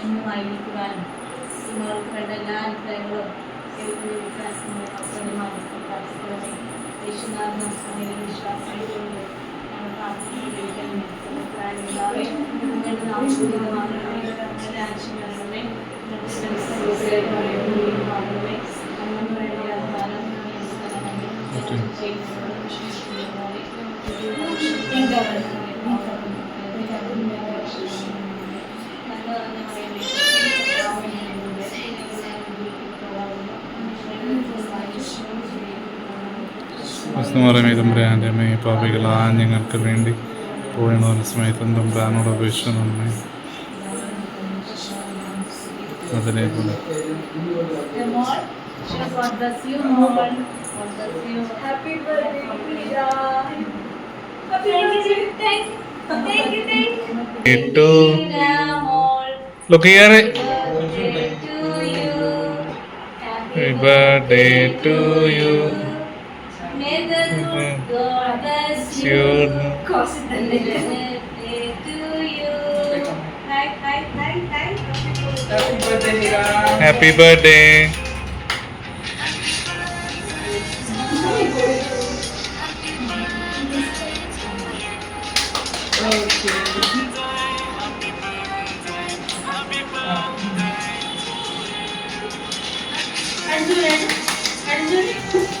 എന്നുമായിരിക്കുവാനും നിങ്ങൾക്കുടെ എല്ലാ അനുഗ്രഹങ്ങളും യേശുനാഥൻ വിശ്വാസത്തോടെ ഞങ്ങൾ പ്രാർത്ഥിക്കുന്നു വിസ്മയമേ തമ്പുരാന്റെ അമ്മേ പാപികളാ ഞങ്ങൾക്ക് വേണ്ടി പോയണോ വിസ്മയത്തം തമ്പുരാനോട് അപേക്ഷ നമ്മെ അതിനെ പോലെ എട്ടു Look here. Happy birthday to. Happy birthday. Eh?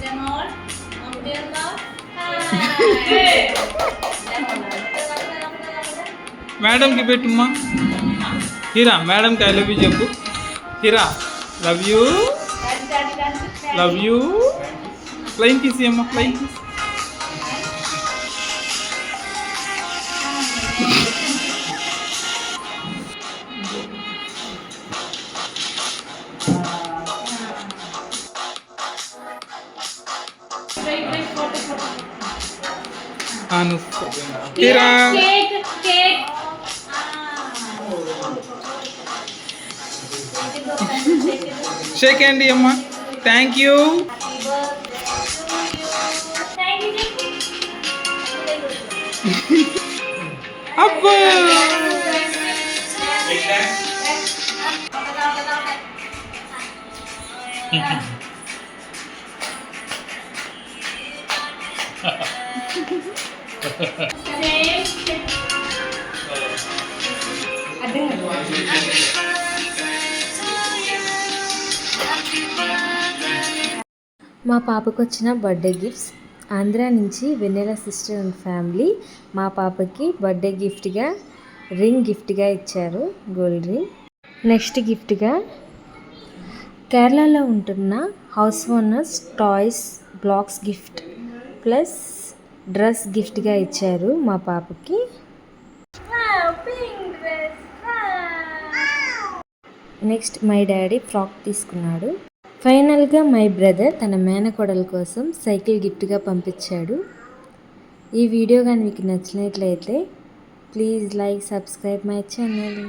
Demon. మేడంకి పెట్టుమ్మా హీరా మేడంకి ఐ లవ్ యూ చెప్పు. Heera love you. Love you. Flying kiss అమ్మా flying kiss అను హీరా కేక్ కేక్ షేక్ అండి అమ్మా థ్యాంక్ యూ అబ్బా మా పాపకు వచ్చిన బర్త్డే గిఫ్ట్స్. ఆంధ్ర నుంచి వెన్నెల సిస్టర్ అండ్ ఫ్యామిలీ మా పాపకి బర్త్డే గిఫ్ట్గా రింగ్ గిఫ్ట్గా ఇచ్చారు గోల్డ్ రింగ్. నెక్స్ట్ గిఫ్ట్గా కేరళలో ఉంటున్న house owners toys blocks gift plus dress గిఫ్ట్గా ఇచ్చారు మా పాపకి. నెక్స్ట్ మై డాడీ ఫ్రాక్ తీసుకున్నాడు. ఫైనల్గా మై బ్రదర్ తన మేనకోడల కోసం సైకిల్ గిఫ్ట్గా పంపించాడు. ఈ వీడియో కానీ మీకు నచ్చినట్లయితే please like subscribe my channel.